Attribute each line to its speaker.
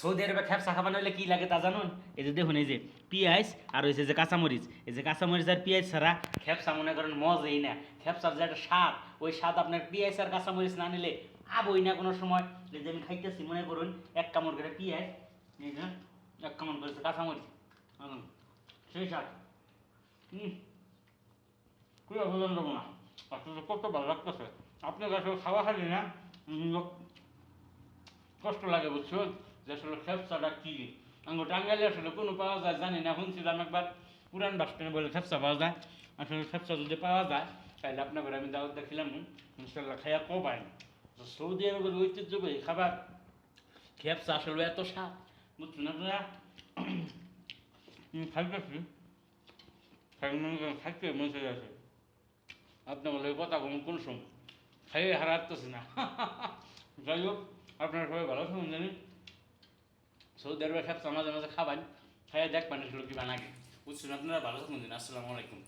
Speaker 1: Saudi আরবে খেপসা খাবানো হলে কি লাগে তা জানুন? এই যে দেখুন, এই যে পিঁয়াজ আর হয়েছে যে কাঁচামরিচ। এই যে কাঁচামরিচ আর পেঁয়াজ ছাড়া খেপসা মনে করেন মজই না। খেপসার যে একটা স্বাদ, ওই স্বাদ আপনার পেঁয়াজ আর কাঁচামরিচ না নিলে আবই না কোনো সময়। এই যে আমি খাইতেছি, মনে করুন, এক কামড় করে পেঁয়াজ, এই যে, এক কামড় করেছে কাঁচামরিচ। সেই স্বাদ। হুম খুব অভিযোগ দেবো না? আসলে কত ভালো লাগতেছে। আপনার কাছে খাওয়া খালি না? কষ্ট লাগে বুঝছেন? যে আসলে খেপসাটা কি? আঙ্গু টাঙ্গাইলে আসলে কোনো পাওয়া যায়, জানি না, শুনছিলাম একবার পুরান বাস স্ট্যান্ডে বলে খেপসা পাওয়া যায়। আসলে খেপসা যদি পাওয়া যায়, তাহলে আপনার ঘরে আমি দাওয়াত দেখিলাম ইনশাল্লাহ খাইয়া কো পাই তো সৌদি আরবের ঐতিহ্যবাহী খাবার, খেপসা আসলে এত স্বাদ, বুঝছেন আপনারা? খাইতেছি খাইতে মনে আছে। আপনার বলে কথা কোন কোন সময়? খাইয়ে হারাতেছি না। যাই হোক, আপনারা সবাই ভালো থাকুন জানি সৌদি আরবের খেপসা মাঝে মাঝে খাবেন খাইয়ে দেখবেন এগুলো কি বানাগে বুঝছেন আপনারা? ভালো থাকুন, আসসালামু আলাইকুম।